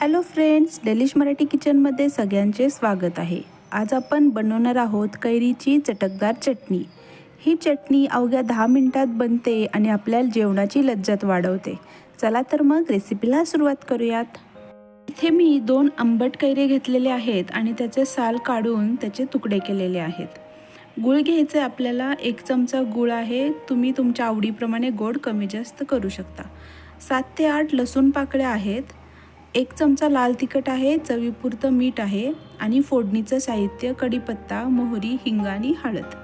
Hello friends delish Marathi किचनमध्ये सगळ्यांचे स्वागत आहे. आज आपण बनवणार आहोत कैरीची चटकदार चटणी. ही चटणी अवघ्या दहा मिनटात बनते आणि आपल्याला जेवणाची लज्जत वाढवते. चला तर मग रेसिपीला सुरुवात करूयात. इथे मी दोन आंबट कैरे घेतलेले आहेत आणि त्याचे साल काढून त्याचे तुकडे केलेले आहेत. गूळ घ्यायचे आपल्याला एक चमचा गूळ आहे तुम्ही तुमच्या आवडीप्रमाणे गोड कमी जास्त करू शकता. सात ते आठ लसूण पाकळ्या आहेत. एक चमचा लाल तिखट आहे चवीपुरतं मीठ आहे आणि फोडणीचं साहित्य कढीपत्ता मोहरी हिंग आणि हळद.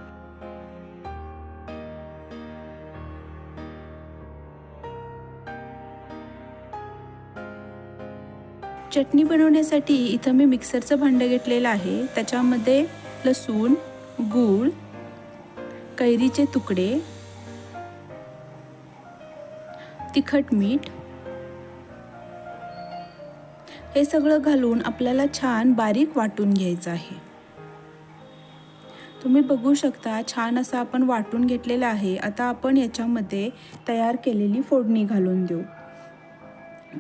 चटणी बनवण्यासाठी इथं मी मिक्सरचं भांडं घेतलेलं आहे. त्याच्यामध्ये लसूण गूळ कैरीचे तुकडे तिखट मीठ हे सगळं घालून आपल्याला छान बारीक वाटून घ्यायचं आहे. तुम्ही बघू शकता छान असं आपण वाटून घेतलेलं आहे. आता आपण याच्यामध्ये तयार केलेली फोडणी घालून देऊ.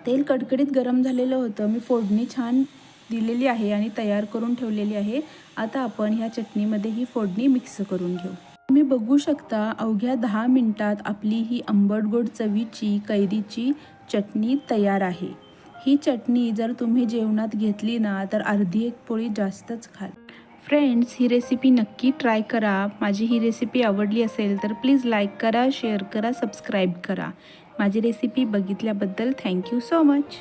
तेल कडकडीत गरम झालेलं होतं. मी फोडणी छान दिलेली आहे आणि तयार करून ठेवलेली आहे. आता आपण ह्या चटणीमध्ये ही फोडणी मिक्स करून घेऊ. तुम्ही बघू शकता अवघ्या दहा मिनटात आपली ही आंबट गोड चवीची कैरीची चटणी तयार आहे. ही चटणी जर तुम्ही जेवणात घेतली ना तर अर्धी एक पोळी जास्तच खाल फ्रेंड्स ही रेसिपी नक्की ट्राय करा. माझी ही रेसिपी आवडली असेल तर प्लीज लाईक करा शेअर करा सबस्क्राईब करा. माझी रेसिपी बघितल्याबद्दल थँक्यू सो मच